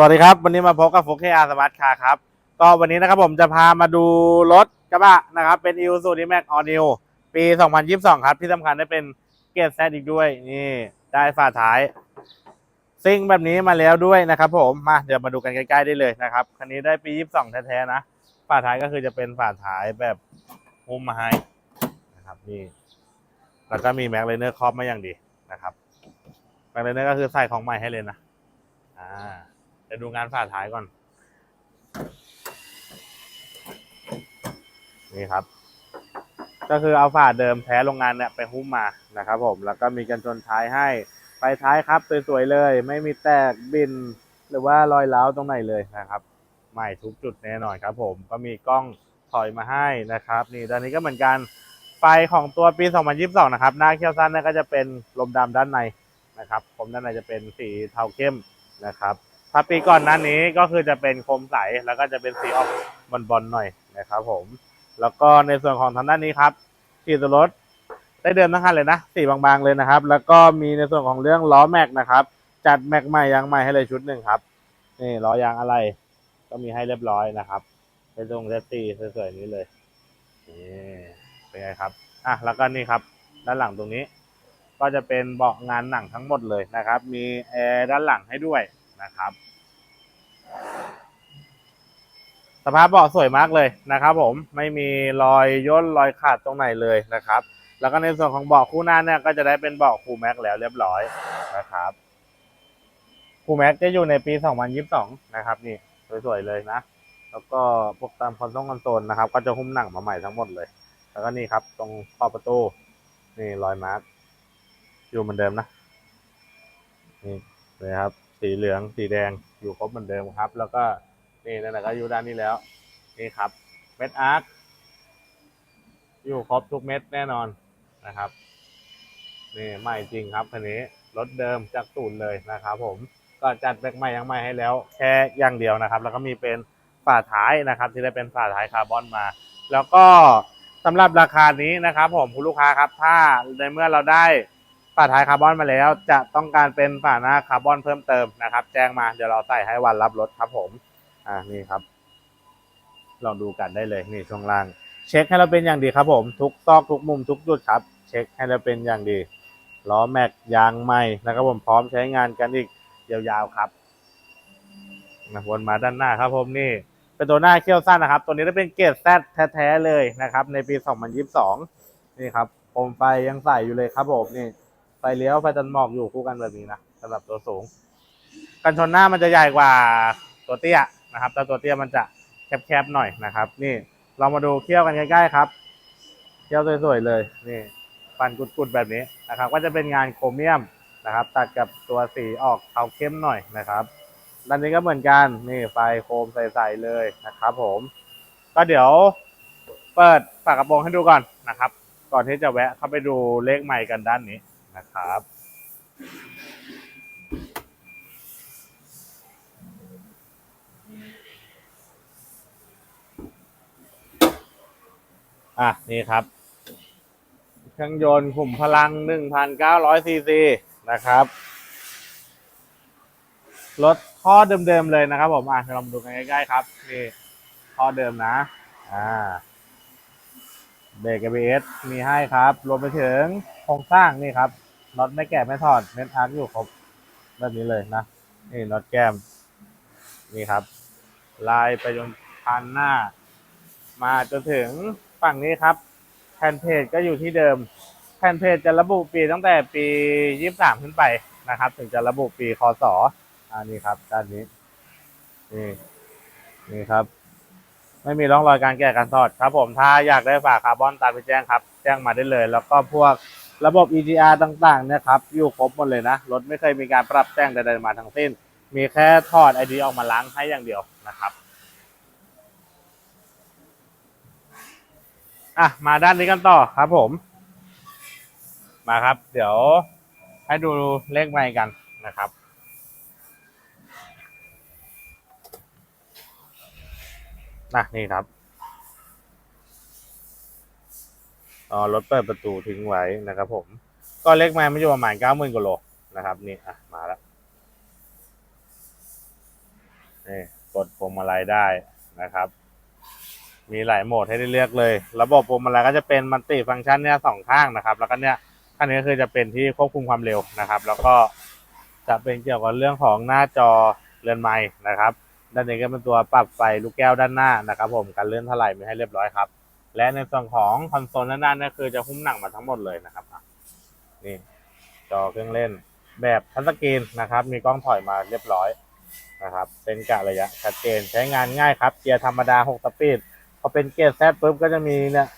สวัสดีครับ วันนี้มาพบกับโฟกเ r สมาร์ทคาร์ครับ ก็วันนี้นะครับผมจะพามาดูรถกระบะนะครับ เป็น i ู z u d m a x All New ปี 2022 ครับ ที่สำคัญได้เป็นเกียรดแซดอีกด้วย นี่ ได้ฝาท้าย ซิ่งแบบนี้มาแล้วด้วยนะครับผม มาเดี๋ยวมาดูกันใกล้ๆได้เลยนะครับ คันนี้ได้ปี 22 แท้ๆนะ ฝาท้ายก็คือจะเป็นฝาท้ายแบบหุ้มมาให้นะครับนี่ แล้วก็มีแม็กเลเนอร์ครอบมาอย่างดีนะครับ แม็กเลเนอร์ก็คือใส่ของใหม่ให้เลยนะ อ่า เดี๋ยวดูงานฝาท้ายก่อน นี่ครับ ก็คือเอาฝาเดิมแท้โรงงานเนี่ยไปหุ้มมานะครับผมแล้วก็มีกันชนท้ายให้ไฟท้ายครับสวยๆเลย ไม่มีแตกบินหรือว่ารอยร้าวตรงไหนเลยนะครับ ใหม่ทุกจุดแน่นอนครับ ผมก็มีกล้องถอยมาให้นะครับ นี่ด้านนี้ก็เหมือนกันไฟของตัวปี 2022 นะครับ หน้าเขี้ยวสั้นเนี่ยก็จะเป็นลมดำด้านในนะครับผมด้านในจะเป็นสีเทาเข้มนะครับ ถ้าปีก่อนหน้านี้ก็คือจะเป็นโคมใสแล้วก็จะเป็นสีออกบอลๆหน่อยนะครับผม แล้วก็ในส่วนของทางด้านนี้ครับสีตัวรถได้เดิมทั้งคันเลยนะสีบางๆเลยนะครับ แล้วก็มีในส่วนของเรื่องล้อแม็กนะครับ จัดแม็กใหม่ยางใหม่ให้เลยชุดหนึ่งครับนี่ล้อยางอะไร ก็มีให้เรียบร้อยนะครับเป็นตรงเซตตี้สวยๆนี้เลยนี่เป็นไงครับอะแล้วก็นี่ครับ ด้านหลังตรงนี้ ก็จะเป็นเบาะงานหนังทั้งหมดเลยนะครับ มีแอร์ด้านหลังให้ด้วยนะครับ ส ภาพเบาะสวยมากเลยนะครับ ผมไม่มีรอยย่นรอยขาดตรงไหนเลยนะครับ แล้วก็ในส่วนของเบาะคู่หน้าเนี่ยก็จะได้เป็นเบาะคูแม็กแล้วเรียบร้อยนะครับคูแม็กจะอยู่ในปี 2022 นะครับ นี่สวยๆเลยนะ แล้วก็พวกตามคอนโซลคอนโซลนะครับ ก็จะหุ้มหนังมาใหม่ทั้งหมดเลย แล้วก็นี่ครับ ตรงขอบประตูนี่รอยมาร์กอยู่เหมือนเดิมนะนี่เลยครับ สีเหลืองสีแดงอยู่ครบเหมือนเดิมครับ แล้วก็ นี่นั่นแหละก็อยู่ด้านนี้แล้ว นี่ครับ เม็ดอาร์คอยู่ครบทุกเม็ดแน่นอนนะครับ นี่ใหม่จริงครับคันนี้รถเดิมจากศูนย์เลยนะครับ ผม ก็จัดแบกใหม่ยังใหม่ให้แล้ว แค่อย่างเดียวนะครับ แล้วก็มีเป็นฝาท้ายนะครับ ที่ได้เป็นฝาท้ายคาร์บอนมา แล้วก็สำหรับราคานี้นะครับ ผมคุณลูกค้าครับถ้าในเมื่อเราได้ฝาท้ายคาร์บอนมาแล้ว จะต้องการเป็นฝาหน้าคาร์บอนเพิ่มเติมนะครับ แจ้งมาเดี๋ยวเราใส่ให้วันรับรถครับผม อ่านี่ครับ ลองดูกันได้เลยนี่ช่วงล่าง เช็คให้เราเป็นอย่างดีครับ ผมทุกซอกทุกมุมทุกจุดครับ เช็คให้เราเป็นอย่างดีล้อแม็กยางใหม่นะครับผมพร้อมใช้งานกันอีกยาวๆครับนะวนมาด้านหน้าครับผมนี่ เป็นตัวหน้าเขี้ยวสั้นนะครับ ตัวนี้จะเป็นเกรดแซดแท้ๆเลยนะครับ ในปี 2022 นี่ครับโคมไฟยังใส่อยู่เลยครับผมนี่ไฟเลี้ยวไฟตันหมอกอยู่คู่กันแบบนี้นะสำหรับตัวสูง กันชนหน้ามันจะใหญ่กว่าตัวเตี้ย นะครับแต่ตัวเตี้ยมันจะแคบๆหน่อยนะครับ นี่เรามาดูเขี้ยวกันใกล้ๆครับเขี้ยวสวยๆเลยนี่ฟันกุดๆแบบนี้นะครับ ก็จะเป็นงานโครเมียมนะครับ ตัดกับตัวสีออกเทาเข้มหน่อยนะครับด้านนี้ก็เหมือนกันนี่ไฟโคมใสๆเลยนะครับ ผม ก็เดี๋ยวเปิดฝากระโปรงให้ดูก่อนนะครับ ก่อนที่จะแวะเข้าไปดูเลขใหม่กันด้านนี้นะครับ อะนี่ครับ เครื่องยนต์ขุมพลัง 1,900ซีซีนะครับ รถท่อเดิมๆเลยนะครับผมอะเรามาดูกันใกล้ๆครับนี่ท่อเดิมนะ อ่าเบรก ABS มีให้ครับ รวมไปถึงโครงสร้างนี่ครับน็อตไม่แกะไม่ถอดเม็ดอาร์คอยู่ครบแบบนี้เลยนะ นี่น็อตแก้ม นี่ครับ ลายไปจนพันหน้า มาจนถึง ฝั่งนี้ครับแผ่นเพจก็อยู่ที่เดิม แผ่นเพจจะระบุปีตั้งแต่ปี 23 ขึ้นไปนะครับ ถึงจะระบุปีคศอันนี้ครับด้านนี้นี่นี่ครับ ไม่มีร่องรอยการแกะการถอดครับ ผมถ้าอยากได้ฝาคาร์บอนตามไปแจ้งครับ แจ้งมาได้เลย แล้วก็พวกระบบ EGR ต่างๆเนะครับอยู่ครบหมดเลยนะรถไม่เคยมีการปรับแต่งใดๆมาทั้งสิ้น มีแค่ถอดไอดีออกมาล้างให้อย่างเดียวนะครับ อะมาด้านนี้กันต่อครับผม มาครับ เดี๋ยวให้ดูเลขใหม่กันนะครับ นะนี่ครับอ๋อรถเปิดประตูทิ้งไว้นะครับผม ก็เลขไม้ไม่อยู่ประมาณเก้าหมื่นกว่าโลนะครับ นี่อะมาแล้วนี่กดพวงมาลัยได้นะครับ มีหลายโหมดให้ได้เลือกเลย ระบบพวงมาลัยก็จะเป็นมัลติฟังก์ชันเนี่ยสองข้างนะครับ แล้วก็เนี่ยข้างนี้ก็คือจะเป็นที่ควบคุมความเร็วนะครับ แล้วก็จะเป็นเกี่ยวกับเรื่องของหน้าจอเรือนไม้นะครับ ด้านนี้ก็เป็นตัวปรับไฟลูกแก้วด้านหน้านะครับผมการเลื่อนถลายมีให้เรียบร้อยครับ และในส่วนของคอนโซลด้านหน้านี่คือจะหุ้มหนังมาทั้งหมดเลยนะครับนี่จอเครื่องเล่นแบบทัชสกรีนนะครับ มีกล้องถอยมาเรียบร้อยนะครับเป็นกะระยะชัดเจนใช้งานง่ายครับเกียร์ธรรมดา 6 สปีด พอเป็นเกียร์แซดปุ๊บก็จะมีเนี่ย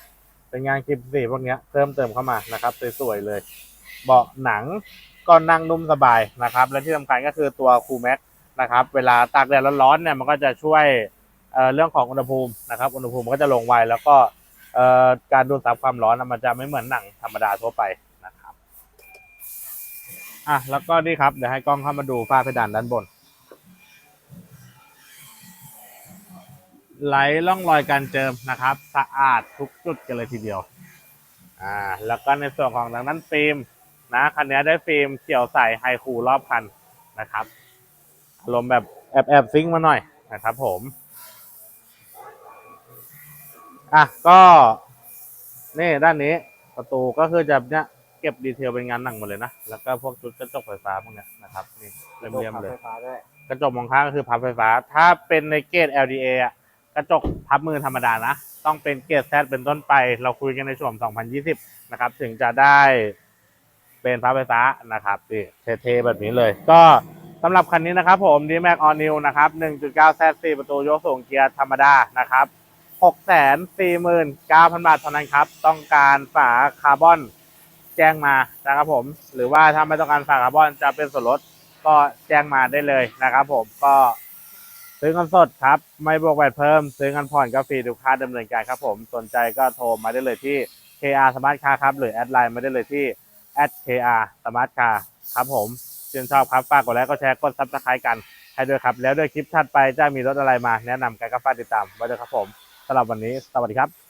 เป็นงานคลิปสีพวกนี้เพิ่มเติมเข้ามานะครับสวยๆเลย เบาะหนังก็นั่งนุ่มสบายนะครับ และที่สำคัญก็คือตัวคูแม็กนะครับ เวลาตากแดดร้อนๆเนี่ยมันก็จะช่วยเเรื่องของอุณหภูมินะครับ อุณหภูมิมันก็จะลงไวแล้วก็การดูดซับความร้อนมันจะไม่เหมือนหนังธรรมดาทั่วไปนะครับอะแล้วก็นี่ครับเดี๋ยวให้กล้องเข้ามาดูฝ้าเพดานด้านบน ไหลล่องรอยการเจิมนะครับ สะอาดทุกจุดกันเลยทีเดียวอ่าแล้วก็ในส่วนของทางนั้นฟิล์มนะคันนี้ได้ฟิล์มเขียวใสไฮคูรอบคันนะครับอารมณ์แบบแอบแอบซิงค์มาหน่อยนะครับผมอะก็นี่ด้านนี้ประตูก็คือจะเนี่ยเก็บดีเทลเป็นงานหนังหมดเลยนะ แล้วก็พวกชุดกระจกไฟฟ้าพวกเนี้ยนะครับนี่เรียมๆเลยไฟฟ้าด้วยกระจกมองข้างก็คือพับไฟฟ้า ถ้าเป็นในเกรด LDA อะ กระจกพับมือธรรมดานะ ต้องเป็นเกียรดแซดเป็นต้นไป เราคุยกันในช่วง 2020 นะครับ ถึงจะได้เป็นพับไฟฟ้านะครับนี่เท่ๆแบบนี้เลย ก็สำหรับคันนี้นะครับผม D-Max All New นะครับ 1.9 Z4 ประตูยกสูงเกียร์ธรรมดานะครับ 649,000 บาทเท่านั้นครับ ต้องการฝาคาร์บอนแจ้งมานะครับผม หรือว่าถ้าไม่ต้องการฝาคาร์บอนจะเป็นส่วนลดก็แจ้งมาได้เลยนะครับผมก็ ซื้อเงินสดครับ ไม่บวกแวดเพิ่ม ซื้อเงินผ่อนก็ฟรีทุกค่าดำเนินการครับผม สนใจก็โทรมาได้เลยที่ KR Smart Car ครับ หรือแอดไลน์มาได้เลยที่ @KR Smart Car ครับผมชื่นชอบครับ ฝากกดไลค์กดแชร์กดซับสไครต์กันให้ด้วยครับ แล้วด้วยคลิปถัดไปจะมีรถอะไรมา แนะนำกันก็ฝากติดตามไว้ด้วยครับผมสำหรับวันนี้ สวัสดีครับ